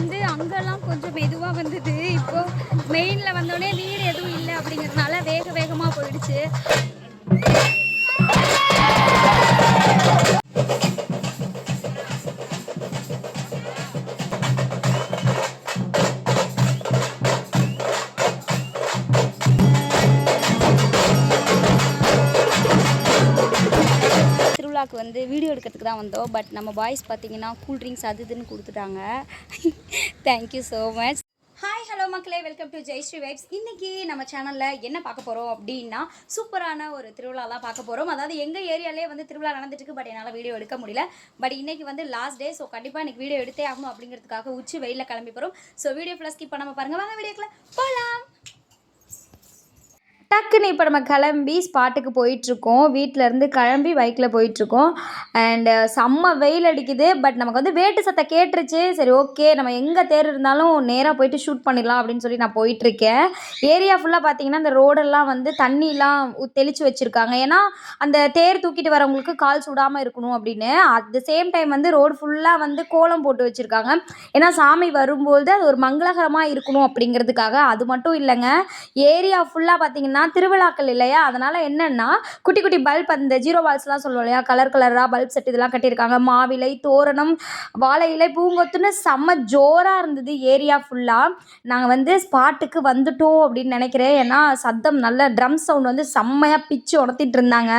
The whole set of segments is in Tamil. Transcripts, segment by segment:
வந்து அங்கெல்லாம் கொஞ்சம் மெதுவாக வந்தது. இப்போ மெயினில் வந்தோடனே நீர் எதுவும் இல்லை அப்படிங்கிறதுனால வேக வேகமாக போயிடுச்சு. தான் வந்தோம். பட் நம்ம பாய்ஸ் பார்த்தீங்கன்னா கூல் ட்ரிங்க்ஸ் அது இதுன்னு கொடுத்துட்டாங்க. Thank you so much hi hello மக்களே. வெல்கம் டு ஜெயஸ்ரீ வைப்ஸ் இன்னைக்கு நம்ம சேனலில் என்ன பார்க்க போகிறோம் அப்படின்னா சூப்பரான ஒரு திருவிழா தான் பார்க்க போகிறோம் அதாவது எங்கள் ஏரியாலே வந்து திருவிழா நடந்துட்டுருக்கு பட் என்னால் வீடியோ எடுக்க முடியல. பட் இன்னைக்கு வந்து லாஸ்ட் டே ஸோ கண்டிப்பாக இன்றைக்கி வீடியோ எடுத்தே ஆகணும் அப்படிங்கிறதுக்காக உச்சி வெயிலில் கிளம்பி போகிறோம் ஸோ வீடியோ ஃபுல்லாக ஸ்கிப் பண்ணாமல் பாருங்கள் வாங்க வீடியோக்கில் போகலாம் டக்குன்னு இப்போ நம்ம கிளம்பி ஸ்பாட்டுக்கு போயிட்டுருக்கோம். வீட்டிலேருந்து கிளம்பி பைக்கில் போயிட்டுருக்கோம். அண்டு செம்ம வெயில் அடிக்குது. பட் நமக்கு வந்து வேட்டு சத்தம் கேட்டுருச்சு. சரி ஓகே நம்ம எங்கே தேர் இருந்தாலும் நேராக போயிட்டு ஷூட் பண்ணிடலாம் அப்படின்னு சொல்லி நான் போயிட்டுருக்கேன். ஏரியா ஃபுல்லாக பார்த்தீங்கன்னா அந்த ரோடெல்லாம் வந்து தண்ணிலாம் தெளித்து வச்சுருக்காங்க. ஏன்னா அந்த தேர் தூக்கிட்டு வரவங்களுக்கு கால் சுடாமல் இருக்கணும் அப்படின்னு. அட் த சேம் டைம் வந்து ரோடு ஃபுல்லாக வந்து கோலம் போட்டு வச்சுருக்காங்க. ஏன்னா சாமி வரும்போது அது ஒரு மங்களகரமாக இருக்கணும் அப்படிங்கிறதுக்காக. அது மட்டும் இல்லைங்க. ஏரியா ஃபுல்லாக பார்த்தீங்கன்னா திருவிழாக்கள் இல்லையா? அதனால் என்னென்னா குட்டி குட்டி பல்ப் அந்த ஜீரோ பால்ஸ்லாம் சொல்லுவோம் இல்லையா? கலர் கலராக பல்ப் செட் இதெல்லாம் கட்டியிருக்காங்க. மாவிலை தோரணம் வாழை இலை பூங்கொத்துன்னு செம்ம ஜோராக இருந்தது ஏரியா ஃபுல்லாக நாங்கள் வந்து ஸ்பாட்டுக்கு வந்துட்டோம் அப்படின்னு நினைக்கிறேன். ஏன்னா சத்தம் நல்ல ட்ரம் சவுண்ட் வந்து செம்மையாக பிச்சு உணர்த்திட்டு இருந்தாங்க.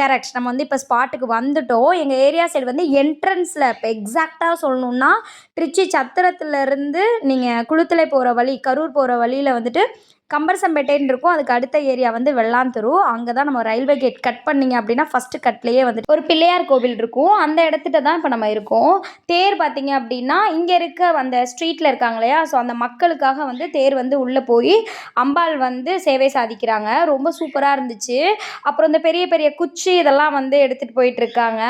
கரெக்ட் நம்ம வந்து இப்போ ஸ்பாட்டுக்கு வந்துட்டோம். எங்கள் ஏரியா சைடு வந்து என்ட்ரன்ஸில் இப்போ எக்ஸாக்டாக சொல்லணுன்னா திருச்சி சத்திரத்துலேருந்து நீங்கள் குளுத்தலை போகிற வழி கரூர் போகிற வழியில் வந்துட்டு கம்பரசம்பேட்டைன்னு இருக்கும். அதுக்கு அடுத்த ஏரியா வந்து வெள்ளாந்தெரு. அங்கே தான் நம்ம ரயில்வே கேட் கட் பண்ணிங்க அப்படின்னா ஃபஸ்ட்டு கட்லேயே வந்துட்டு ஒரு பிள்ளையார் கோவில் இருக்கும். அந்த இடத்துட்ட தான் இப்போ நம்ம இருக்கோம். தேர் பார்த்தீங்க அப்படின்னா இங்கே இருக்க அந்த ஸ்ட்ரீட்டில் இருக்காங்க இல்லையா? ஸோ அந்த மக்களுக்காக வந்து தேர் வந்து உள்ளே போய் அம்பாள் வந்து சேவை சாதிக்கிறாங்க. ரொம்ப சூப்பராக இருந்துச்சு. அப்புறம் இந்த பெரிய பெரிய குச்சி இதெல்லாம் வந்து எடுத்துகிட்டு போயிட்டு இருக்காங்க.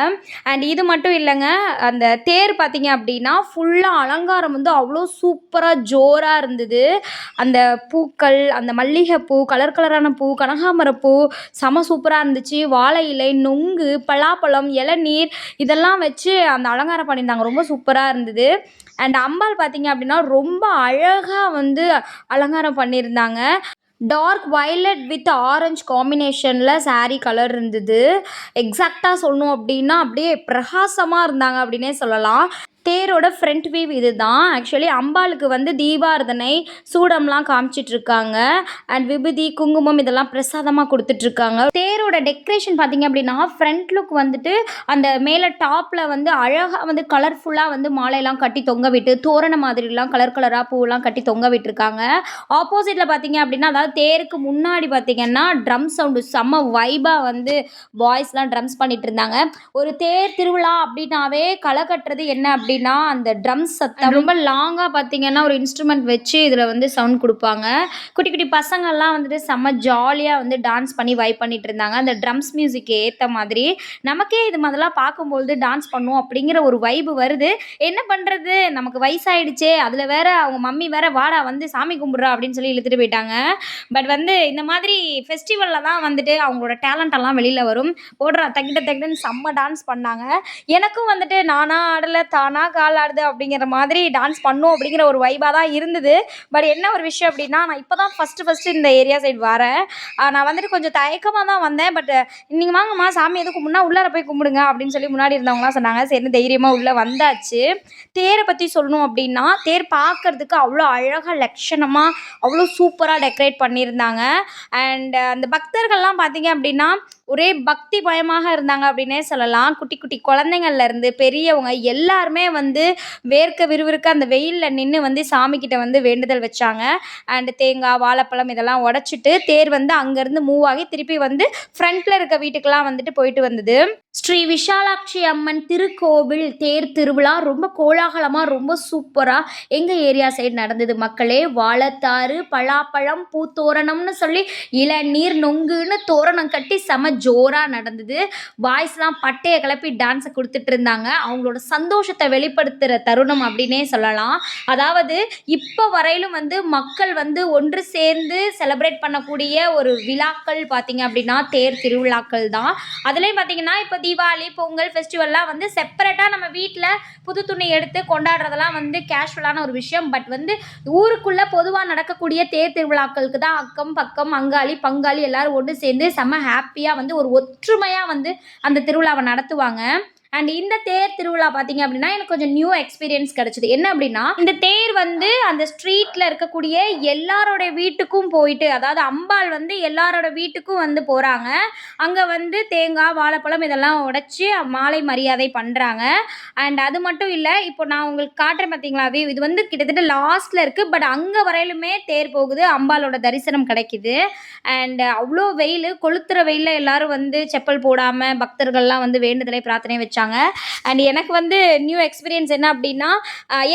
அண்ட் இது மட்டும் இல்லைங்க அந்த தேர் பார்த்தீங்க அப்படின்னா ஃபுல்லாக அலங்காரம் வந்து அவ்வளோ சூப்பராக ஜோராக இருந்தது. அந்த பூக்கள் அந்த மல்லிகைப்பூ கலர் கலரான பூ கனகாமரப்பூ செம சூப்பராக இருந்துச்சு. வாழை இலை நொங்கு பலாப்பழம் இளநீர் இதெல்லாம் வச்சு அந்த அலங்காரம் பண்ணியிருந்தாங்க. ரொம்ப சூப்பராக இருந்தது. அண்ட் அம்பாள் பார்த்தீங்க அப்படின்னா ரொம்ப அழகாக வந்து அலங்காரம் பண்ணியிருந்தாங்க. டார்க் வயலட் வித் ஆரஞ்சு காம்பினேஷனில் சாரீ கலர் இருந்தது. எக்ஸாக்டாக சொல்லணும் அப்படின்னா அப்படியே பிரகாசமாக இருந்தாங்க அப்படின்னே சொல்லலாம். தேரோட ஃப்ரண்ட் வியூ இது தான் ஆக்சுவலி அம்பாளுக்கு வந்து தீபாரதனை சூடம்லாம் காமிச்சிட்ருக்காங்க. அண்ட் விபூதி குங்குமம் இதெல்லாம் பிரசாதமாக கொடுத்துட்ருக்காங்க. தேரோட டெக்கரேஷன் பார்த்தீங்க அப்படின்னா ஃப்ரண்ட் லுக் வந்துட்டு அந்த மேலே டாப்பில் வந்து அழகாக வந்து கலர்ஃபுல்லாக வந்து மாலையெல்லாம் கட்டி தொங்க விட்டு தோரண மாதிரிலாம் கலர் கலராக பூவெல்லாம் கட்டி தொங்க விட்டுருக்காங்க ஆப்போசிட்டில் பார்த்தீங்க அப்படின்னா அதாவது தேருக்கு முன்னாடி பார்த்தீங்கன்னா ட்ரம் சவுண்டு செம்ம வைபாக வந்து பாய்ஸ்லாம் ட்ரம்ஸ் பண்ணிகிட்டு இருந்தாங்க ஒரு தேர் திருவிழா அப்படின்னாவே களை கட்டுறது என்ன அப்படி அப்படின்னா அந்த ட்ரம்ஸ் சத்தம் ரொம்ப லாங்காக பார்த்தீங்கன்னா ஒரு இன்ஸ்ட்ருமெண்ட் வச்சு இதில் வந்து சவுண்ட் கொடுப்பாங்க. குட்டி குட்டி பசங்கள்லாம் வந்துட்டு செம்ம ஜாலியாக வந்து டான்ஸ் பண்ணி வைப் பண்ணிட்டு இருந்தாங்க. அந்த ட்ரம்ஸ் மியூசிக்கு ஏற்ற மாதிரி நமக்கே இது மாதிரிலாம் பார்க்கும்பொழுது டான்ஸ் பண்ணும் அப்படிங்கிற ஒரு வைபு வருது. என்ன பண்ணுறது நமக்கு வயசாயிடுச்சே. அதில் வேற அவங்க மம்மி வேற வாடா வந்து சாமி கும்பிட்றா அப்படின்னு சொல்லி இழுத்துட்டு போயிட்டாங்க. பட் வந்து இந்த மாதிரி ஃபெஸ்டிவலில் தான் வந்துட்டு அவங்களோட டேலண்ட் எல்லாம் வெளியில் வரும். போடுறா தக்கிட்ட தக்கிட்டன்னு செம்ம டான்ஸ் பண்ணாங்க. எனக்கும் வந்துட்டு நானா ஆடலை தானா கால் ஆடுது அப்படிங்கிற மாதிரி டான்ஸ் பண்ணும் அப்படிங்கிற ஒரு வைபாக தான் இருந்தது. பட் என்ன ஒரு விஷயம் அப்படின்னா நான் இப்போ தான் ஃபஸ்ட்டு ஃபஸ்ட்டு இந்த ஏரியா சைடு வரேன். நான் வந்துட்டு கொஞ்சம் தயக்கமாக தான் வந்தேன். பட் நீங்கள் வாங்கம்மா சாமி எதுவும் முன்னா உள்ளார போய் கும்பிடுங்க அப்படின்னு சொல்லி முன்னாடி இருந்தவங்களாம் சொன்னாங்க. சரி தைரியமாக உள்ளே வந்தாச்சு. தேரை பற்றி சொல்லணும் அப்படின்னா தேர் பார்க்கறதுக்கு அவ்வளோ அழகாக லட்சணமாக அவ்வளோ சூப்பராக டெக்கரேட் பண்ணியிருந்தாங்க. அண்ட் அந்த பக்தர்கள்லாம் பார்த்தீங்க அப்படின்னா ஒரே பக்தி பயமாக இருந்தாங்க அப்படின்னே சொல்லலாம். குட்டி குட்டி குழந்தைங்கள்லேருந்து பெரியவங்க எல்லாருமே வந்து வேர்க்க விறுவிறுக்க அந்த வெயிலில் நின்று வந்து சாமிக்கிட்ட வந்து வேண்டுதல் வச்சாங்க. அண்டு தேங்காய் வாழைப்பழம் இதெல்லாம் உடச்சிட்டு தேர் வந்து அங்கேருந்து மூவ் ஆகி திருப்பி வந்து ஃப்ரண்ட்டில் இருக்க வீட்டுக்கெல்லாம் வந்துட்டு போயிட்டு வந்தது. ஸ்ரீ விஷாலாட்சி அம்மன் திருக்கோவில் தேர் திருவிழா ரொம்ப கோலாகலமாக ரொம்ப சூப்பராக எங்கள் ஏரியா சைடு நடந்தது மக்களே? வாழைத்தாறு பலாப்பழம் பூத்தோரணம்னு சொல்லி இளநீர் நொங்குன்னு தோரணம் கட்டி செம ஜோராக நடந்தது. பாய்ஸ்லாம் பட்டையை கிளப்பி டான்ஸை கொடுத்துட்டு இருந்தாங்க. அவங்களோட சந்தோஷத்தை வெளிப்படுத்துகிற தருணம் அப்படின்னே சொல்லலாம். அதாவது இப்போ வரையிலும் வந்து மக்கள் வந்து ஒன்று சேர்ந்து செலப்ரேட் பண்ணக்கூடிய ஒரு விழாக்கள் பார்த்திங்க அப்படின்னா தேர் திருவிழாக்கள் தான். அதுலேயும் பார்த்தீங்கன்னா இப்போ தீபாவளி பொங்கல் ஃபெஸ்டிவல்லாம் வந்து செப்பரேட்டாக நம்ம வீட்டில் புது துணி எடுத்து கொண்டாடுறதெல்லாம் வந்து கேஷுவலான ஒரு விஷயம். பட் வந்து ஊருக்குள்ளே பொதுவாக நடக்கக்கூடிய தேர் திருவிழாக்களுக்கு தான் அக்கம் பக்கம் அங்காளி பங்காளி எல்லோரும் ஒன்று சேர்ந்து செம்ம ஹாப்பியாக வந்து ஒரு ஒற்றுமையாக வந்து அந்த திருவிழாவை நடத்துவாங்க. அண்ட் இந்த தேர் திருவிழா பார்த்தீங்க அப்படின்னா எனக்கு கொஞ்சம் நியூ எக்ஸ்பீரியன்ஸ் கிடச்சிது. என்ன அப்படின்னா இந்த தேர் வந்து அந்த ஸ்ட்ரீட்டில் இருக்கக்கூடிய எல்லாரோட வீட்டுக்கும் போயிட்டு அதாவது அம்பாள் வந்து எல்லாரோட வீட்டுக்கும் வந்து போகிறாங்க அங்கே வந்து தேங்காய் வாழைப்பழம் இதெல்லாம் உடைச்சி மாலை மரியாதை பண்ணுறாங்க அண்ட் அது மட்டும் இல்லை இப்போ நான் உங்களுக்கு காட்டுறேன் பார்த்தீங்களா வியூ இது வந்து கிட்டத்தட்ட லாஸ்ட்டில் இருக்குது பட் அங்கே வரையிலுமே தேர் போகுது அம்பாலோட தரிசனம் கிடைக்குது. அண்ட் அவ்வளோ வெயில் கொளுத்துற வெயிலில் எல்லாரும் வந்து செப்பல் போடாமல் பக்தர்கள்லாம் வந்து வேண்டுதலை பிரார்த்தனை வச்சாங்க அண்ட் எனக்கு வந்து நியூ எக்ஸ்பீரியன்ஸ் என்ன அப்படின்னா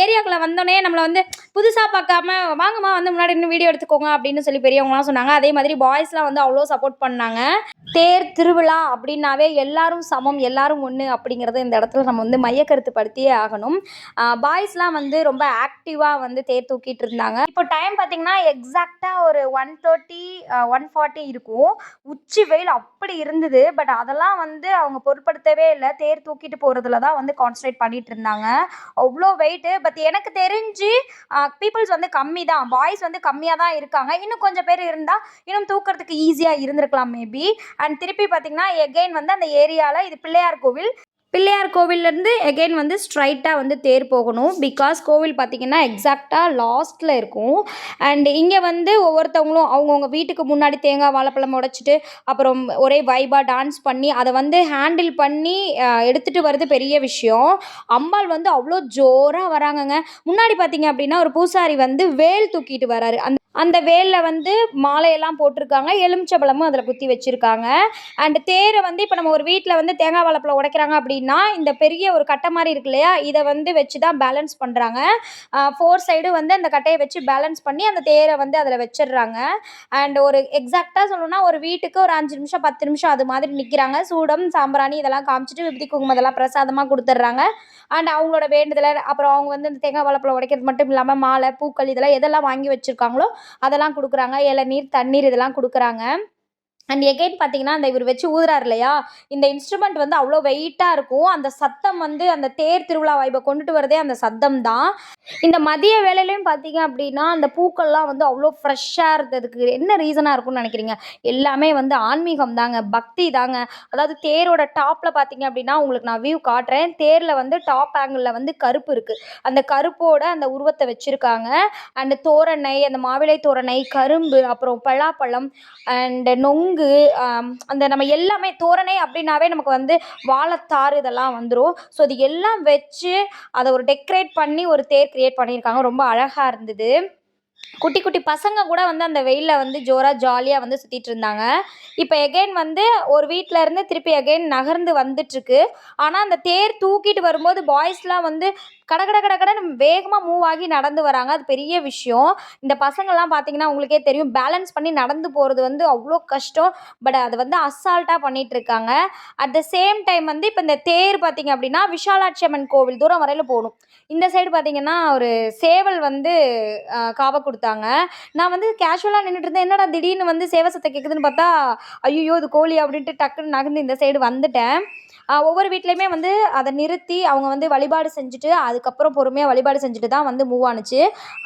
ஏரியாக்குள்ளே வந்தோடனே நம்மளை வந்து புதுசாக பார்க்காம வாங்கம்மா வந்து முன்னாடி இன்னும் வீடியோ எடுத்துக்கோங்க அப்படின்னு சொல்லி பெரியவங்களாம் சொன்னாங்க. அதே மாதிரி பாய்ஸ்லாம் வந்து அவ்வளோ சப்போர்ட் பண்ணாங்க. தேர் திருவிழா அப்படின்னாவே எல்லாரும் சமம் எல்லாரும் ஒன்று அப்படிங்கிறத இந்த இடத்துல நம்ம வந்து மையக்கருத்து படுத்தியே ஆகணும் பாய்ஸ்லாம் வந்து ரொம்ப ஆக்டிவாக வந்து தேர் தூக்கிட்டு இருந்தாங்க. இப்போ டைம் பார்த்தீங்கன்னா எக்ஸாக்டாக ஒரு ஒன் தேர்ட்டி ஒன் ஃபார்ட்டி இருக்கும். உச்சி வெயில் அப்படி இருந்தது. பட் அதெல்லாம் வந்து அவங்க பொருட்படுத்தவே இல்லை. தேர் தூக்கிட்டு போகிறதுல தான் வந்து கான்சன்ட்ரேட் பண்ணிட்டு இருந்தாங்க. அவ்வளோ வெயிட்டு பட் எனக்கு தெரிஞ்சு பீப்புள்ஸ் வந்து கம்மி தான் பாய்ஸ் வந்து கம்மியாக தான் இருக்காங்க. இன்னும் கொஞ்சம் பேர் இருந்தால் இன்னும் தூக்கிறதுக்கு ஈஸியாக இருந்திருக்கலாம் மேபி அண்ட் திருப்பி பார்த்தீங்கன்னா எகெயின் வந்து அந்த ஏரியாவில் இது பிள்ளையார் கோவில் பிள்ளையார் கோவிலேருந்து எகெயின் வந்து ஸ்ட்ரைட்டாக வந்து தேர் போகணும். பிகாஸ் கோவில் பார்த்திங்கன்னா எக்ஸாக்டாக லாஸ்ட்டில் இருக்கும். அண்ட் இங்கே வந்து ஒவ்வொருத்தவங்களும் அவங்கவுங்க வீட்டுக்கு முன்னாடி தேங்காய் வாழைப்பழம் உடைச்சிட்டு அப்புறம் ஒரே வைபாக டான்ஸ் பண்ணி அதை வந்து ஹேண்டில் பண்ணி எடுத்துகிட்டு வர்றது பெரிய விஷயம். அம்பாள் வந்து அவ்வளோ ஜோராக வராங்கங்க. முன்னாடி பார்த்திங்க அப்படின்னா ஒரு பூசாரி வந்து வேல் தூக்கிட்டு வராரு. அந்த அந்த வேலில் வந்து மாலையெல்லாம் போட்டிருக்காங்க எலுமிச்சபழமும் அதில் குத்தி வச்சுருக்காங்க. அண்ட் தேரை வந்து இப்போ நம்ம ஒரு வீட்டில் வந்து தேங்காய் வாழைப்பழம் உடைக்கிறாங்க அப்படின்னா இந்த பெரிய ஒரு கட்டை மாதிரி இருக்கு இல்லையா இதை வந்து வச்சு தான் பேலன்ஸ் பண்ணுறாங்க ஃபோர் சைடு வந்து அந்த கட்டையை வச்சு பேலன்ஸ் பண்ணி அந்த தேரை வந்து அதில் வச்சிடுறாங்க. அண்ட் ஒரு எக்ஸாக்டாக சொல்லணும்னா ஒரு வீட்டுக்கு ஒரு அஞ்சு நிமிஷம் பத்து நிமிஷம் அது மாதிரி நிற்கிறாங்க சூடம் சாம்பிராணி இதெல்லாம் காமிச்சிட்டு விபதி குங்குமம் இதெல்லாம் பிரசாதமாக கொடுத்துட்றாங்க. அண்ட் அவங்களோட வேண்டுதலை அப்புறம் அவங்க வந்து இந்த தேங்காய் வாழைப்பழம் உடைக்கிறது மட்டும் இல்லாமல் மாலை பூக்கள் இதெல்லாம் எதெல்லாம் வாங்கி வச்சுருக்காங்களோ அதெல்லாம் கொடுக்குறாங்க. இளநீர் தண்ணீர் இதெல்லாம் கொடுக்குறாங்க. அண்ட் எகைன் பார்த்தீங்கன்னா அந்த இவர் வச்சு ஊதுறாரு இல்லையா? இந்த இன்ஸ்ட்ருமெண்ட் வந்து அவ்வளோ வெயிட்டாக இருக்கும். அந்த சத்தம் வந்து அந்த தேர் திருவிழா வாய்ப்பை கொண்டுட்டு வரதே அந்த சத்தம் தான். இந்த மதிய வேலையிலையும் பார்த்தீங்க அப்படின்னா அந்த பூக்கள்லாம் வந்து அவ்வளோ ஃப்ரெஷ்ஷாக இருந்ததுக்கு என்ன ரீசனாக இருக்கும்னு நினைக்கிறீங்க? எல்லாமே வந்து ஆன்மீகம் தாங்க பக்தி தாங்க. அதாவது தேரோட டாப்பில் பார்த்தீங்க அப்படின்னா உங்களுக்கு நான் வியூ காட்டுறேன். தேரில் வந்து டாப் ஆங்கிளில் வந்து கருப்பு இருக்குது அந்த கருப்போட அந்த உருவத்தை வச்சுருக்காங்க. அண்டு தோரணை அந்த மாவிளை தோரணை கரும்பு அப்புறம் பலாப்பழம் அண்டு நொங்கு அந்த நம்ம எல்லாமே தோரணை அப்படின்னாவே நமக்கு வந்து வாழைத்தார் இதெல்லாம் வந்துடும் ஸோ இது எல்லாம் வச்சு அதை ஒரு டெக்கரேட் பண்ணி ஒரு தேர் க்ரியேட் பண்ணியிருக்காங்க. ரொம்ப அழகாக இருந்தது. குட்டி குட்டி பசங்க கூட வந்து அந்த வெயிலில் வந்து ஜோராக ஜாலியாக வந்து சுற்றிட்டு இருந்தாங்க. இப்போ எகைன் வந்து ஒரு வீட்டில் இருந்து திருப்பி எகைன் நகர்ந்து வந்துட்டுருக்கு. ஆனால் அந்த தேர் தூக்கிட்டு வரும்போது பாய்ஸ்லாம் வந்து கட கட கட கடன்னு வேகமாக மூவ் ஆகி நடந்து வராங்க. அது பெரிய விஷயம். இந்த பசங்கள்லாம் பார்த்தீங்கன்னா உங்களுக்கே தெரியும் பேலன்ஸ் பண்ணி நடந்து போகிறது வந்து அவ்வளோ கஷ்டம். பட் அது வந்து அசால்ட்டாக பண்ணிகிட்டு இருக்காங்க. அட் த சேம் டைம் வந்து இப்போ இந்த தேர் பார்த்தீங்க அப்படின்னா விஷாலாட்சி அம்மன் கோவில் தூரம் வரையில் போகணும். இந்த சைடு பார்த்தீங்கன்னா ஒரு சேவல் வந்து காவை கொடுத்தாங்க. நான் வந்து கேஷுவலாக நின்றுட்டு இருந்தேன். என்னடா திடீர்னு வந்து சேவை சத்தம் கேட்குதுன்னு பார்த்தா ஐயோ இது கோழி அப்படின்ட்டு டக்குன்னு நகர்ந்து இந்த சைடு வந்துட்டேன். ஒவ்வொரு வீட்லேயுமே வந்து அதை நிறுத்தி அவங்க வந்து வழிபாடு செஞ்சுட்டு அதுக்கப்புறம் பொறுமையாக வழிபாடு செஞ்சுட்டு தான் வந்து மூவ் ஆணுச்சு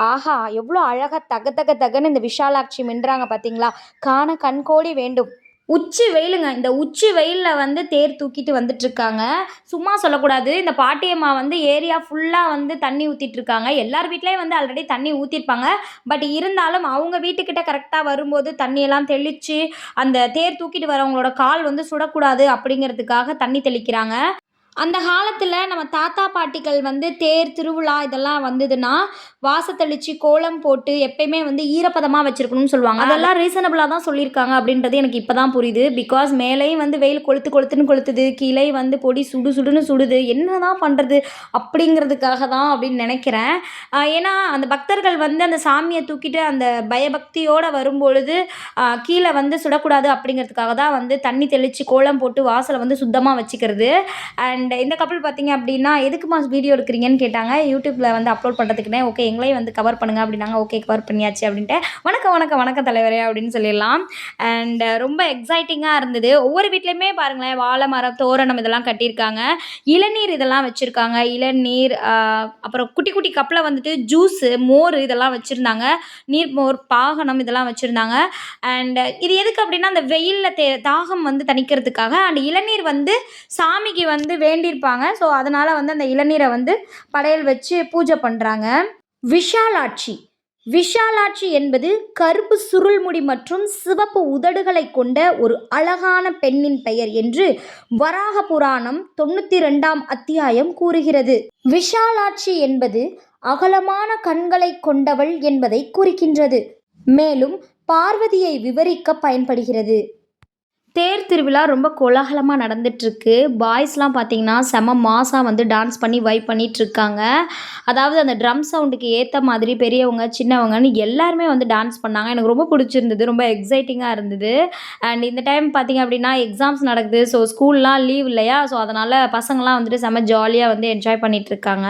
ஆஹா எவ்வளோ அழகாக தக தக தகன்னு இந்த விஷாலாட்சி மின்றாங்க பார்த்தீங்களா காண கண்கோடி வேண்டும். உச்சி வெயிலுங்க. இந்த உச்சி வெயிலில் வந்து தேர் தூக்கிட்டு வந்துட்டுருக்காங்க சும்மா சொல்லக்கூடாது. இந்த பாட்டியம்மா வந்து ஏரியா ஃபுல்லாக வந்து தண்ணி ஊற்றிட்டுருக்காங்க எல்லார் வீட்லேயும் வந்து ஆல்ரெடி தண்ணி ஊற்றிருப்பாங்க பட் இருந்தாலும் அவங்க வீட்டுக்கிட்ட கரெக்டாக வரும்போது தண்ணியெல்லாம் தெளித்து அந்த தேர் தூக்கிட்டு வரவங்களோட கால் வந்து சுடக்கூடாது அப்படிங்கிறதுக்காக தண்ணி தெளிக்கிறாங்க. அந்த காலத்தில் நம்ம தாத்தா பாட்டிகள் வந்து தேர் திருவிழா இதெல்லாம் வந்ததுன்னா வாச தெளித்து கோலம் போட்டு எப்பயுமே வந்து ஈரப்பதமாக வச்சுருக்கணும்னு சொல்லுவாங்க. அதெல்லாம் ரீசனபிளாக தான் சொல்லியிருக்காங்க அப்படின்றது எனக்கு இப்போ தான் புரியுது. பிகாஸ் மேலேயும் வந்து வெயில் கொளுத்து கொளுத்துன்னு கொளுத்துது. கீழே வந்து பொடி சுடு சுடுன்னு சுடுது. என்ன தான் பண்ணுறது அப்படிங்கிறதுக்காக தான் அப்படின்னு நினைக்கிறேன். ஏன்னா அந்த பக்தர்கள் வந்து அந்த சாமியை தூக்கிட்டு அந்த பயபக்தியோடு வரும்பொழுது கீழே வந்து சுடக்கூடாது அப்படிங்கிறதுக்காக தான் வந்து தண்ணி தெளித்து கோலம் போட்டு வாசலை வந்து சுத்தமாக வச்சுக்கிறது. அண்ட் அண்ட் இந்த கப்பல் பார்த்தீங்க அப்படின்னா எதுக்குமா வீடியோ எடுக்கிறீங்கன்னு கேட்டாங்க. யூடியூப்பில் வந்து அப்லோட் பண்ணுறதுக்குனே ஓகே எங்களையும் வந்து கவர் பண்ணுங்க. அப்படின்னாங்க. ஓகே கவர் பண்ணியாச்சு. அப்படின்ட்டு வணக்கம் வணக்கம் வணக்கம் தலைவரே. அப்படின்னு சொல்லிடலாம். அண்ட் ரொம்ப எக்ஸைட்டிங்காக இருந்தது. ஒவ்வொரு வீட்லேயுமே பாருங்களேன் வாழை மரம் தோரணம் இதெல்லாம் கட்டியிருக்காங்க. இளநீர் இதெல்லாம் வச்சுருக்காங்க. இளநீர் அப்புறம் குட்டி குட்டி கப்பில் வந்துட்டு ஜூஸு மோர் இதெல்லாம் வச்சுருந்தாங்க. நீர் மோர் பாகனம் இதெல்லாம் வச்சுருந்தாங்க. அண்ட் இது எதுக்கு அப்படின்னா அந்த வெயிலில் தே தாகம் வந்து தணிக்கிறதுக்காக. அண்ட் இளநீர் வந்து சாமிக்கு வந்து வேண்டியிருப்பாங்க. ஸோ அதனால் வந்து அந்த இளநீரை வந்து படையல் வச்சு பூஜை பண்ணுறாங்க விஷாலாட்சி. விஷாலாட்சி என்பது கருப்பு சுருள்முடி மற்றும் சிவப்பு உதடுகளை கொண்ட ஒரு அழகான பெண்ணின் பெயர் என்று வராக புராணம் தொண்ணூற்றி ரெண்டாம் அத்தியாயம் கூறுகிறது. விஷாலாட்சி என்பது அகலமான கண்களை கொண்டவள் என்பதை குறிக்கின்றது. மேலும் பார்வதியை விவரிக்க பயன்படுகிறது. தேர் திருவிழா ரொம்ப கோலாகலமாக நடந்துட்டுருக்கு. பாய்ஸ்லாம் பார்த்தீங்கன்னா செம மாசாக வந்து டான்ஸ் பண்ணி வைப் பண்ணிகிட்ருக்காங்க அதாவது அந்த ட்ரம் சவுண்டுக்கு ஏற்ற மாதிரி பெரியவங்க சின்னவங்கன்னு எல்லாருமே வந்து டான்ஸ் பண்ணாங்க. எனக்கு ரொம்ப பிடிச்சிருந்தது ரொம்ப எக்ஸைட்டிங்காக இருந்தது. அண்ட் இந்த டைம் பார்த்தீங்க அப்படின்னா எக்ஸாம்ஸ் நடக்குது. ஸோ ஸ்கூல்லாம் லீவ் இல்லையா? ஸோ அதனால் பசங்களாம் வந்துட்டு செம ஜாலியாக வந்து என்ஜாய் பண்ணிகிட்ருக்காங்க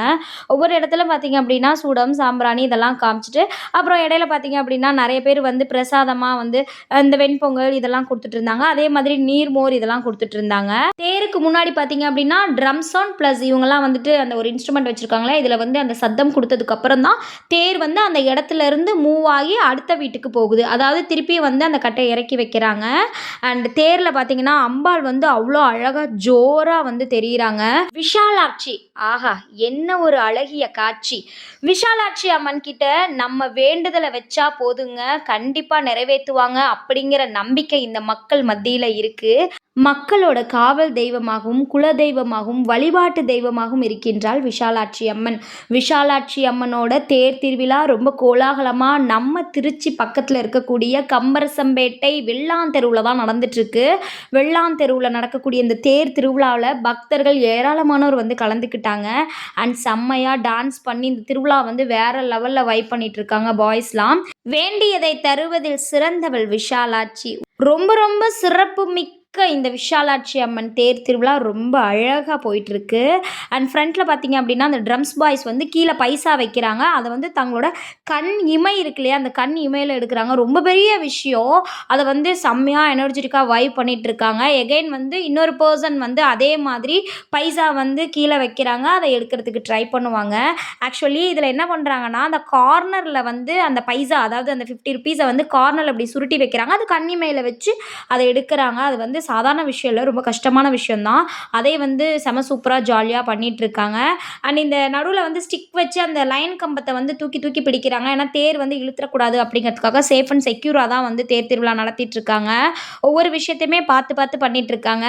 ஒவ்வொரு இடத்துல பார்த்தீங்க அப்படின்னா சூடம் சாம்பிராணி இதெல்லாம் காமிச்சிட்டு அப்புறம் இடையில பார்த்தீங்க அப்படின்னா நிறைய பேர் வந்து பிரசாதமாக வந்து இந்த வெண்பொங்கல் இதெல்லாம் கொடுத்துட்டு இருந்தாங்க அதே மாதிரி நீர் மோர் இதெல்லாம் கொடுத்துட்டு இருந்தாங்க தேருக்கு முன்னாடி பார்த்தீங்க அப்படின்னா ட்ரம் சவுண்ட் ப்ளஸ் இவங்கெல்லாம் வந்துட்டு அந்த ஒரு இன்ஸ்ட்ருமெண்ட் வச்சுருக்காங்களே இதில் வந்து அந்த சத்தம் கொடுத்ததுக்கு அப்புறம் தான் தேர் வந்து அந்த இடத்துல இருந்து மூவ் ஆகி அடுத்த வீட்டுக்கு போகுது. அதாவது திருப்பி வந்து அந்த கட்டை இறக்கி வைக்கிறாங்க. அண்ட் தேரில் பார்த்தீங்கன்னா அம்பாள் வந்து அவ்வளோ அழகாக ஜோராக வந்து தெரியுறாங்க. விஷாலாட்சி ஆஹா என்ன ஒரு அழகிய காட்சி. விஷாலாட்சி அம்மன் கிட்ட நம்ம வேண்டுதலை வச்சா போதுங்க கண்டிப்பாக நிறைவேற்றுவாங்க அப்படிங்கிற நம்பிக்கை இந்த மக்கள் மத்தியில் இருக்குது மக்களோட காவல் தெய்வமாகவும் குல தெய்வமாகவும் வழிபாட்டு தெய்வமாகவும் இருக்கின்றாள் விஷாலாட்சி அம்மன். விஷாலாட்சி அம்மனோட தேர் திருவிழா ரொம்ப கோலாகலமாக நம்ம திருச்சி பக்கத்தில் இருக்கக்கூடிய கம்பரசம்பேட்டை வெள்ளாந்தெருவில் தான் நடந்துட்டுருக்கு. வெள்ளாந்தெருவில் நடக்கக்கூடிய இந்த தேர் திருவிழாவில் பக்தர்கள் ஏராளமானோர் வந்து கலந்துக்கிட்டாங்க. அண்ட் செம்மையாக டான்ஸ் பண்ணி இந்த திருவிழா வந்து வேற லெவலில் வைப் பண்ணிட்டு இருக்காங்க பாய்ஸ்லாம் வேண்டியதை தருவதில் சிறந்தவள் விஷாலாட்சி. ரொம்ப ரொம்ப சிறப்பு மிக்க இந்த விஷாலாட்சி அம்மன் தேர் திருவிழா ரொம்ப அழகாக போயிட்டுருக்கு. அண்ட் ஃப்ரண்ட்டில் பார்த்தீங்க அப்படின்னா அந்த ட்ரம்ஸ் பாய்ஸ் வந்து கீழே பைசா வைக்கிறாங்க. அதை வந்து தங்களோட கண் இமை இருக்கு இல்லையா? அந்த கண் இமையில் எடுக்கிறாங்க. ரொம்ப பெரிய விஷயம். அதை வந்து செம்மையாக எனர்ஜெட்டிக்காக வைவ் பண்ணிகிட்ருக்காங்க இருக்காங்க எகைன் வந்து இன்னொரு பர்சன் வந்து அதே மாதிரி பைசா வந்து கீழே வைக்கிறாங்க. அதை எடுக்கிறதுக்கு ட்ரை பண்ணுவாங்க. ஆக்சுவலி இதில் என்ன பண்ணுறாங்கன்னா அந்த கார்னரில் வந்து அந்த பைசா அதாவது அந்த ஃபிஃப்டி ருபீஸை வந்து கார்னரில் அப்படி சுருட்டி வைக்கிறாங்க. அது கண்ணி மேலே வச்சு அதை எடுக்கிறாங்க. அது வந்து சாதாரண விஷயம் இல்லை ரொம்ப கஷ்டமான விஷயந்தான் அதே வந்து செம சூப்பராக ஜாலியாக பண்ணிகிட்டு இருக்காங்க அண்ட் இந்த நடுவில் வந்து ஸ்டிக் வச்சு அந்த லைன் கம்பத்தை வந்து தூக்கி தூக்கி பிடிக்கிறாங்க. ஏன்னா தேர் வந்து இழுத்துறக்கூடாது அப்படிங்கிறதுக்காக சேஃப் அண்ட் செக்யூராக தான் வந்து தேர் திருவிழா நடத்திட்டு இருக்காங்க ஒவ்வொரு விஷயத்தையுமே பார்த்து பார்த்து பண்ணிகிட்டு இருக்காங்க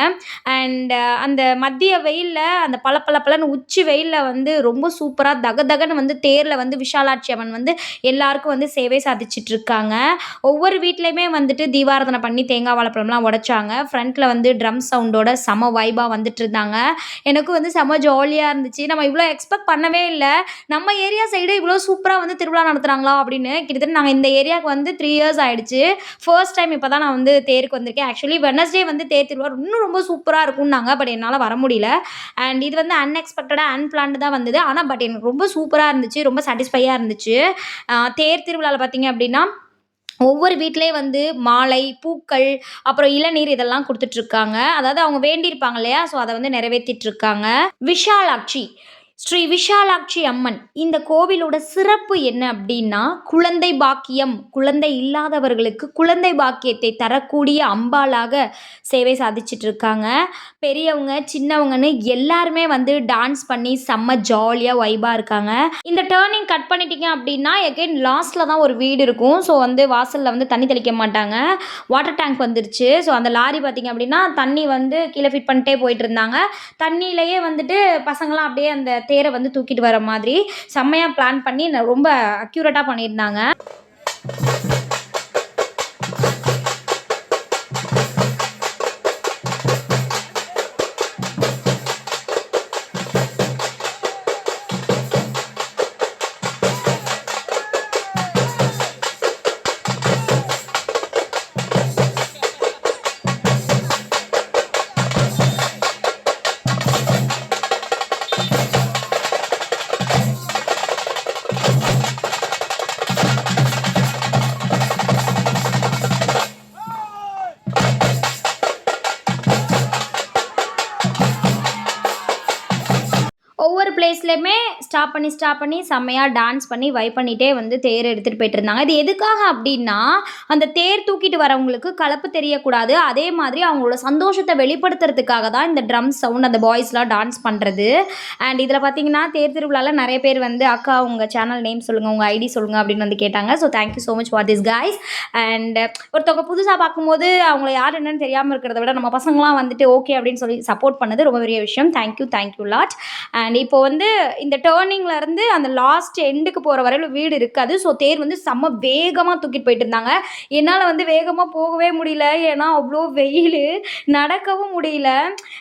அண்ட் அந்த மத்திய வெயிலில் அந்த பல பல பலன்னு உச்சி வெயிலில் வந்து ரொம்ப சூப்பராக தக தகன்னு வந்து தேரில் வந்து விஷாலாட்சி அம்மன் வந்து எல்லாருக்கும் வந்து சேவை சாதிச்சிட்ருக்காங்க ஒவ்வொரு வீட்லேயுமே வந்துட்டு தீபாராதனை பண்ணி தேங்காய் வாழைப்பழம்லாம் உடைச்சாங்க. ஃப்ரண்ட்டில் வந்து ட்ரம் சவுண்டோட செம வைபாக வந்துட்டு இருந்தாங்க எனக்கும் வந்து செம ஜாலியாக இருந்துச்சு. நம்ம இவ்வளோ எக்ஸ்பெக்ட் பண்ணவே இல்லை. நம்ம ஏரியா சைடு இவ்வளோ சூப்பராக வந்து திருவிழா நடத்துகிறாங்களா அப்படின்னு கிட்டத்தட்ட நாங்கள் இந்த ஏரியாவுக்கு வந்து த்ரீ இயர்ஸ் ஆயிடுச்சு. ஃபர்ஸ்ட் டைம் இப்போ தான் நான் வந்து தேருக்கு வந்திருக்கேன். ஆக்சுவலி வெனஸ்டே வந்து தேர் திருவிழா இன்னும் ரொம்ப சூப்பராக இருக்கும்னாங்க பட் என்னால் வர முடியல. அண்ட் இது வந்து அன்எக்ஸ்பெக்டடாக அன்பிளான்டு தான் வந்தது. ஆனால் பட் எனக்கு ரொம்ப சூப்பராக இருந்துச்சு. ரொம்ப சாட்டிஸ்ஃபையாக இருந்துச்சு. தேர் திருவிழாவில் பார்த்தீங்க அப்படின்னா ஒவ்வொரு வீட்டிலே வந்து மாலை பூக்கள் அப்புறம் இளநீர் இதெல்லாம் கொடுத்துட்ருக்காங்க அதாவது அவங்க வேண்டியிருப்பாங்க இல்லையா? ஸோ அதை வந்து நிறைவேற்றிட்டு இருக்காங்க. விஷாலாட்சி. ஸ்ரீ விஷாலாட்சி அம்மன் இந்த கோவிலோட சிறப்பு என்ன அப்படின்னா குழந்தை பாக்கியம் குழந்தை இல்லாதவர்களுக்கு குழந்தை பாக்கியத்தை தரக்கூடிய அம்பாளாக சேவை சாதிச்சிட்டு இருக்காங்க. பெரியவங்க சின்னவங்கன்னு எல்லாருமே வந்து டான்ஸ் பண்ணி செம்ம ஜாலியாக வைபாக இருக்காங்க. இந்த டேர்னிங் கட் பண்ணிட்டீங்க அப்படின்னா எகைன் லாஸ்ட்டில் தான் ஒரு வீடு இருக்கும். ஸோ வந்து வாசலில் வந்து தண்ணி தெளிக்க மாட்டாங்க. வாட்டர் டேங்க் வந்துருச்சு. ஸோ அந்த லாரி பார்த்தீங்க அப்படின்னா தண்ணி வந்து கீழே ஃபிட் பண்ணிட்டே போயிட்டு இருந்தாங்க. தண்ணியிலேயே வந்துட்டு பசங்களாம் அப்படியே அந்த தேரை வந்து தூக்கிட்டு வர மாதிரி செம்மையாக பிளான் பண்ணி ரொம்ப அக்யூரேட்டாக பண்ணியிருந்தாங்க. Clemente ஸ்டாப் பண்ணி ஸ்டாப் பண்ணி செம்மையாக டான்ஸ் பண்ணி வைப் பண்ணிகிட்டே வந்து தேர் எடுத்துகிட்டு போயிட்டு இருந்தாங்க. இது எதுக்காக அப்படின்னா அந்த தேர் தூக்கிட்டு வரவங்களுக்கு கலப்பு தெரியக்கூடாது. அதே மாதிரி அவங்களோட சந்தோஷத்தை வெளிப்படுத்துறதுக்காக தான் இந்த ட்ரம் சவுண்ட் அந்த பாய்ஸ்லாம் டான்ஸ் பண்ணுறது அண்ட் இதில் பார்த்தீங்கன்னா தேர் திருவிழாவில் நிறைய பேர் வந்து அக்கா உங்கள் சேனல் நேம் சொல்லுங்கள் உங்கள் ஐடி சொல்லுங்கள் அப்படின்னு வந்து கேட்டாங்க. So thank you so much for this guys and ஒருத்தவங்க புதுசாக பார்க்கும்போது அவங்கள யார் என்னன்னு தெரியாமல் இருக்கிறத விட நம்ம பசங்களாம் வந்துட்டு ஓகே அப்படின்னு சொல்லி சப்போர்ட் பண்ணது ரொம்ப பெரிய விஷயம். தேங்க்யூ தேங்க்யூ லாட் அண்ட் இப்போ வந்து இந்த டேர் இருந்து அந்த லாஸ்ட் எண்டுக்கு போகிற வரையிலும் வீடு இருக்காது. ஸோ தேர் வந்து செம்ம வேகமாக தூக்கிட்டு போயிட்டு இருந்தாங்க. என்னால் வந்து வேகமாக போகவே முடியல. ஏன்னா அவ்வளோ வெயில். நடக்கவும் முடியல.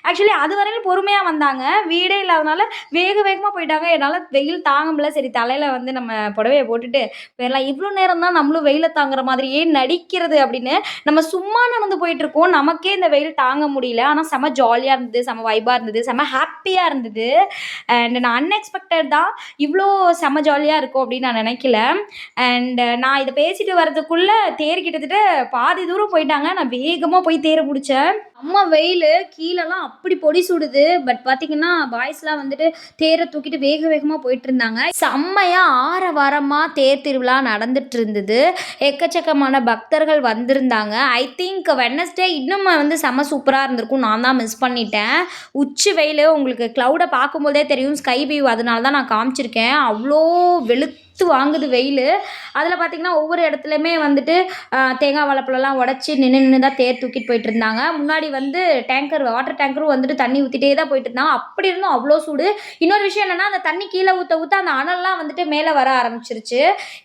ஆக்சுவலி அது வரையிலும் பொறுமையாக வந்தாங்க. வீடே இல்லாதனால வேக வேகமாக போயிட்டாங்க. என்னால் வெயில் தாங்க முடியல சரி தலையில் வந்து நம்ம புடவையை போட்டுட்டு போயிடலாம். இவ்வளோ நேரம் தான் நம்மளும் வெயிலை தாங்குற மாதிரியே நடிக்கிறது அப்படின்னு நம்ம சும்மா நடந்து போயிட்டு இருக்கோம் நமக்கே இந்த வெயில் தாங்க முடியல. ஆனால் செம ஜாலியாக இருந்தது. செம வைபாக இருந்தது. செம ஹாப்பியாக இருந்தது. அண்ட் நான் அன்எக்ஸ்பெக்டட் தான் இவ்வளோ செம ஜாலியாக இருக்கும் அப்படின்னு நான் நினைக்கல. அண்ட் நான் இதை பேசிட்டு வரதுக்குள்ளே தேர் கிட்டத்தட்ட பாதி தூரம் போயிட்டாங்க. நான் வேகமாக போய் தேரை பிடிச்சேன். அம்மா வெயில் கீழெல்லாம் அப்படி பொடி சுடுது. பட் பார்த்தீங்கன்னா பாய்ஸ்லாம் வந்துட்டு தேரை தூக்கிட்டு வேக வேகமாக போயிட்டு இருந்தாங்க செம்மையாக ஆற வாரமாக தேர் திருவிழா நடந்துட்டு இருந்தது எக்கச்சக்கமான பக்தர்கள் வந்திருந்தாங்க. ஐ திங்க் வெட்னஸ்டே இன்னும் வந்து செம்ம சூப்பராக இருந்திருக்கும். நான் தான் மிஸ் பண்ணிட்டேன். உச்சி வெயில் உங்களுக்கு க்ளவுடை பார்க்கும்போதே தெரியும். ஸ்கை வியூ அதனால தான் நான் காமிச்சிருக்கேன். அவ்வளோ வெளுத்து வாங்குது வெயில். அதில் பார்த்தீங்கன்னா ஒவ்வொரு இடத்துலையுமே வந்துட்டு தேங்காய் வாழைப்பழம்லாம் உடச்சி நின்று நின்று தான் தேர் தூக்கிட்டு போயிட்டு இருந்தாங்க. முன்னாடி வந்து டேங்கர் வாட்டர் டேங்கரும் வந்துட்டு தண்ணி ஊற்றிட்டே தான் போயிட்டு இருந்தாங்க. அப்படி இருந்தும் அவ்வளோ சூடு. இன்னொரு விஷயம் என்னென்னா அந்த தண்ணி கீழே ஊற்ற ஊற்ற அந்த அனல்லாம் வந்துட்டு மேலே வர ஆரம்பிச்சிருச்சு.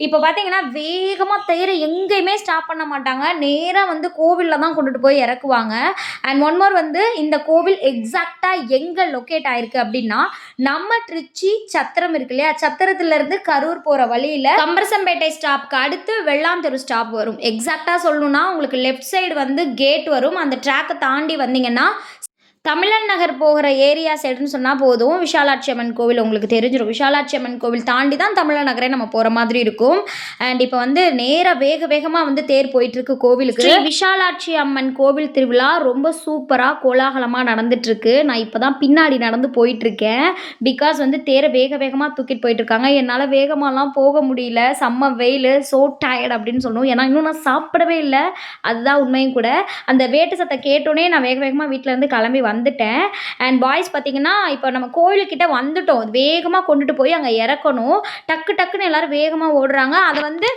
இப்போ பார்த்தீங்கன்னா வேகமாக தேரை எங்கேயுமே ஸ்டாப் பண்ண மாட்டாங்க. நேராக வந்து கோவிலில் தான் கொண்டுட்டு போய் இறக்குவாங்க. அண்ட் ஒன் மோர் வந்து இந்த கோவில் எக்ஸாக்டாக எங்கே லொக்கேட் ஆயிருக்கு அப்படின்னா நம்ம திருச்சி சத்திரம் இருக்கு இல்லையா? சத்திரத்துலேருந்து கரூர் போகிற வழியில் கம்பரசம்பேட்டை ஸ்டாப்க்கு அடுத்து வெள்ளாந்தெரு ஸ்டாப் வரும். எக்ஸாக்டாக சொல்லணும்னா உங்களுக்கு லெஃப்ட் சைடு வந்து கேட் வரும். அந்த ட்ராக்கை தாண்டி வந்தீங்கன்னா தமிழன் நகர் போகிற ஏரியா சைடுன்னு சொன்னால் போதும். விஷாலாட்சி அம்மன் கோவில் உங்களுக்கு தெரிஞ்சிடும் விஷாலாட்சி அம்மன் கோவில் தாண்டி தான் தமிழன் நகரே நம்ம போகிற மாதிரி இருக்கும். அண்ட் இப்போ வந்து நேராக வேக வேகமாக வந்து தேர் போயிட்டு இருக்கு கோவிலுக்கு விஷாலாட்சி அம்மன் கோவில் திருவிழா ரொம்ப சூப்பராக கோலாகலமாக நடந்துட்டு இருக்கு நான் இப்போ தான் பின்னாடி நடந்து போயிட்டு இருக்கேன் பிகாஸ் வந்து தேரை வேக வேகமாக தூக்கிட்டு போயிட்டு இருக்காங்க என்னால் வேகமாலாம் போக முடியல. செம்ம வெயில் சோ டயர்ட் அப்படின்னு சொல்லணும். ஏன்னா இன்னும் நான் சாப்பிடவே இல்லை. அதுதான் உண்மையும் கூட. அந்த வேட்டு சத்தம் கேட்டோன்னே நான் வேக வேகமாக வீட்டிலேருந்து கிளம்பி வந்துட்டேன். அண்ட் பாய்ஸ் பார்த்தீங்கன்னா இப்போ நம்ம கோயில்கிட்ட வந்துட்டோம். வேகமாக கொண்டுட்டு போய் அங்கே இறக்கணும். டக்கு டக்குன்னு எல்லாரும் வேகமாக ஓடுறாங்க. அதை வந்து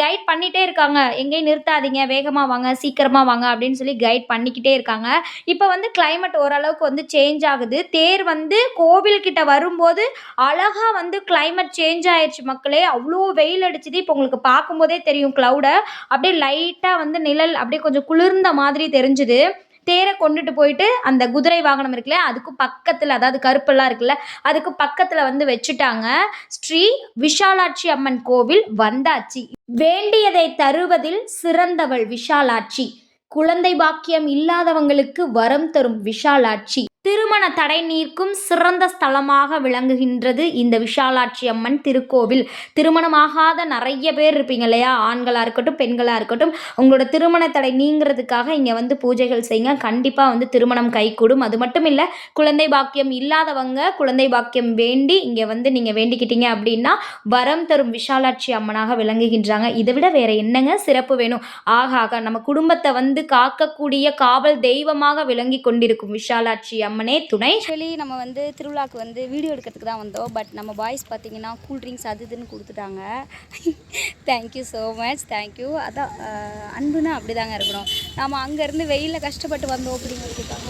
கைட் பண்ணிகிட்டே இருக்காங்க. எங்கேயும் நிறுத்தாதீங்க. வேகமாக வாங்க சீக்கிரமாக வாங்க அப்படின்னு சொல்லி கைட் பண்ணிக்கிட்டே இருக்காங்க. இப்போ வந்து கிளைமேட் ஓரளவுக்கு வந்து சேஞ்ச் ஆகுது. தேர் வந்து கோவில்கிட்ட வரும்போது அழகாக வந்து கிளைமேட் சேஞ்ச் ஆயிடுச்சு மக்களே. அவ்வளோ வெயில் அடிச்சுது. இப்போ உங்களுக்கு பார்க்கும்போதே தெரியும் க்ளவுடை அப்படியே லைட்டாக வந்து நிழல் அப்படியே கொஞ்சம் குளிர்ந்த மாதிரி தெரிஞ்சுது. தேரை கொண்டுட்டு போயிட்டு அந்த குதிரை வாகனம் இருக்குல்ல அதுக்கு பக்கத்தில் அதாவது கருப்பெல்லாம் இருக்குல்ல அதுக்கு பக்கத்தில் வந்து வச்சுட்டாங்க ஸ்ரீ விஷாலாட்சி அம்மன் கோவில் வந்தாச்சு. வேண்டியதை தருவதில் சிறந்தவள் விஷாலாட்சி. குழந்தை பாக்கியம் இல்லாதவங்களுக்கு வரம் தரும் விஷாலாட்சி. திருமண தடை நீர்க்கும் சிறந்த ஸ்தலமாக விளங்குகின்றது இந்த விஷாலாட்சி அம்மன் திருக்கோவில். திருமணமாகாத நிறைய பேர் இருப்பீங்க இல்லையா? ஆண்களாக இருக்கட்டும் பெண்களாக இருக்கட்டும். உங்களோட திருமண தடை நீங்கிறதுக்காக இங்கே வந்து பூஜைகள் செய்யுங்க. கண்டிப்பாக வந்து திருமணம் கைகூடும். அது மட்டும் இல்லை குழந்தை பாக்கியம் இல்லாதவங்க குழந்தை பாக்கியம் வேண்டி இங்கே வந்து நீங்கள் வேண்டிக்கிட்டீங்க அப்படின்னா வரம் தரும் விஷாலாட்சி அம்மனாக விளங்குகின்றாங்க. இதை விட வேற என்னங்க சிறப்பு வேணும்? ஆக ஆக நம்ம குடும்பத்தை வந்து காக்கக்கூடிய காவல் தெய்வமாக விளங்கி கொண்டிருக்கும் விஷாலாட்சி அம்மன் துணை. ஆக்சுவலி நம்ம வந்து திருவிழாக்கு வந்து வீடியோ எடுக்கிறதுக்கு தான் வந்தோம். பட் நம்ம பாய்ஸ் பார்த்தீங்கன்னா கூல் ட்ரிங்க்ஸ் அது இதுன்னு கொடுத்துட்டாங்க. தேங்க்யூ ஸோ மச் தேங்க்யூ அதான் அன்புனா அப்படி தாங்க இருக்கணும். நம்ம அங்கேருந்து வெயிலில் கஷ்டப்பட்டு வந்தோம் அப்படிங்கிறதுக்காக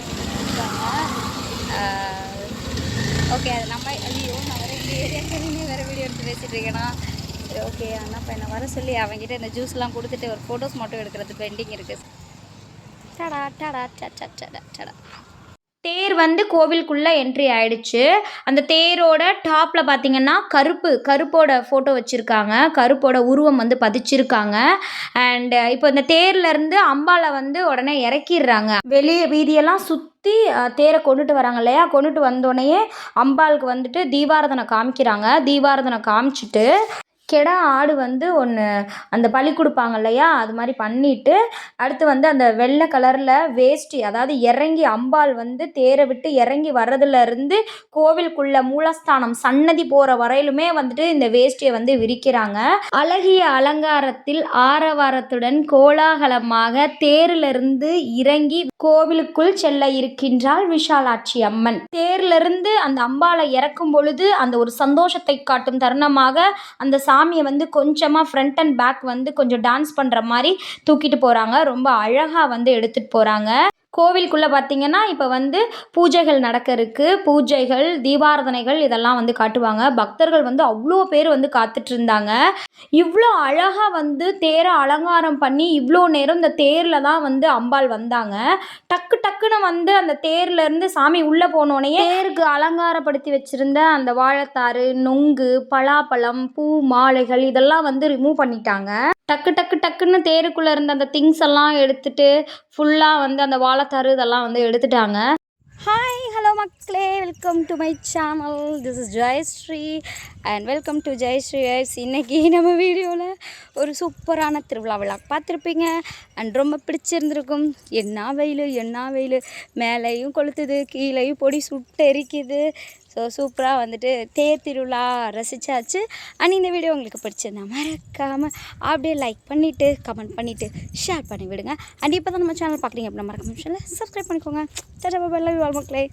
ஓகே அது நம்ம ஐயோ நான் வேறு இந்த ஏரியாக்கே வேறு வீடியோ எடுத்து பேசிகிட்டு இருக்கேன்னா சரி ஓகே அண்ணா இப்போ என்னை வர சொல்லி அவங்ககிட்ட இந்த ஜூஸ்லாம் கொடுத்துட்டு ஒரு ஃபோட்டோஸ் மட்டும் எடுக்கிறது பெண்டிங் இருக்குது டடா டடா டடா டடா டடா தேர் வந்து கோவிலுக்குள்ளே என்ட்ரி ஆயிடுச்சு. அந்த தேரோட டாப்பில் பார்த்தீங்கன்னா கருப்பு கருப்போட ஃபோட்டோ வச்சுருக்காங்க. கருப்போட உருவம் வந்து பதிச்சிருக்காங்க. அண்ட் இப்போ இந்த தேர்லேருந்து அம்பாவை வந்து உடனே இறக்கிடுறாங்க. வெளியே வீதியெல்லாம் சுற்றி தேரை கொண்டுட்டு வராங்க இல்லையா? கொண்டுட்டு வந்தோடனேயே அம்பாளுக்கு வந்துட்டு தீபாரதனை காமிக்கிறாங்க. தீபாரதனை காமிச்சிட்டு கெடா ஆடு வந்து ஒன்று அந்த பலி கொடுப்பாங்க இல்லையா அது மாதிரி பண்ணிட்டு அடுத்து வந்து அந்த வெள்ளை கலரில் வேஷ்டி அதாவது இறங்கி அம்பாள் வந்து தேரை விட்டு இறங்கி வர்றதுலேருந்து கோவிலுக்குள்ள மூலஸ்தானம் சன்னதி போகிற வரையிலுமே வந்துட்டு இந்த வேஷ்டியை வந்து விரிக்கிறாங்க. அழகிய அலங்காரத்தில் ஆரவாரத்துடன் கோலாகலமாக தேரிலிருந்து இறங்கி கோவிலுக்குள் செல்ல இருக்கின்றாள் விஷாலாட்சி அம்மன். தேரிலிருந்து அந்த அம்பாளை இறக்கும் பொழுது அந்த ஒரு சந்தோஷத்தை காட்டும் தருணமாக அந்த சாமியை வந்து கொஞ்சமாக ஃப்ரண்ட் அண்ட் பேக் வந்து கொஞ்சம் டான்ஸ் பண்ணுற மாதிரி தூக்கிட்டு போகிறாங்க ரொம்ப அழகாக வந்து எடுத்துகிட்டு போகிறாங்க கோவிலுக்குள்ளே பார்த்தீங்கன்னா இப்போ வந்து பூஜைகள் நடக்க இருக்குது பூஜைகள் தீபாரதனைகள் இதெல்லாம் வந்து காட்டுவாங்க. பக்தர்கள் வந்து அவ்வளோ பேர் வந்து காத்துட்டு இருந்தாங்க இவ்வளோ அழகாக வந்து தேரை அலங்காரம் பண்ணி இவ்வளோ நேரம் இந்த தேரில் தான் வந்து அம்பாள் வந்தாங்க. டக்கு டக்குன்னு வந்து அந்த தேர்லேருந்து சாமி உள்ளே போனோடனே தேருக்கு அலங்காரப்படுத்தி வச்சிருந்த அந்த வாழைத்தாறு நொங்கு பலாப்பழம் பூ மாலைகள் இதெல்லாம் வந்து ரிமூவ் பண்ணிட்டாங்க. டக்கு டக்கு டக்குன்னு தேருக்குள்ளே இருந்த அந்த திங்ஸ் எல்லாம் எடுத்துட்டு ஃபுல்லாக வந்து அந்த வாழை வாழைத்தாறு இதெல்லாம் வந்து எடுத்துட்டாங்க. ஹாய் ஹலோ மக்களே welcome to my channel this is Jayashree and welcome to Jayashree eyes இன்றைக்கி நம்ம வீடியோவில் ஒரு சூப்பரான திருவிழா விழா பார்த்துருப்பீங்க. அண்ட் ரொம்ப பிடிச்சிருந்துருக்கும். என்ன வெயில் என்ன வெயில். மேலேயும் கொளுத்துது கீழேயும் பொடி சுட்டு எரிக்குது ஸோ சூப்பராக வந்துட்டு தேர் திருவிழா ரசித்தாச்சு அண்ட் இந்த வீடியோ உங்களுக்கு பிடிச்சிருந்தா மறக்காமல் அப்படியே லைக் பண்ணிவிட்டு கமெண்ட் பண்ணிவிட்டு ஷேர் பண்ணி விடுங்க. அண்ட் இப்போ தான் நம்ம சேனல் பார்க்குறீங்க அப்படின்னா மறக்காம சப்ஸ்கிரைப் பண்ணிக்கோங்க. சட்டா பாய் வாழ் மக்களே.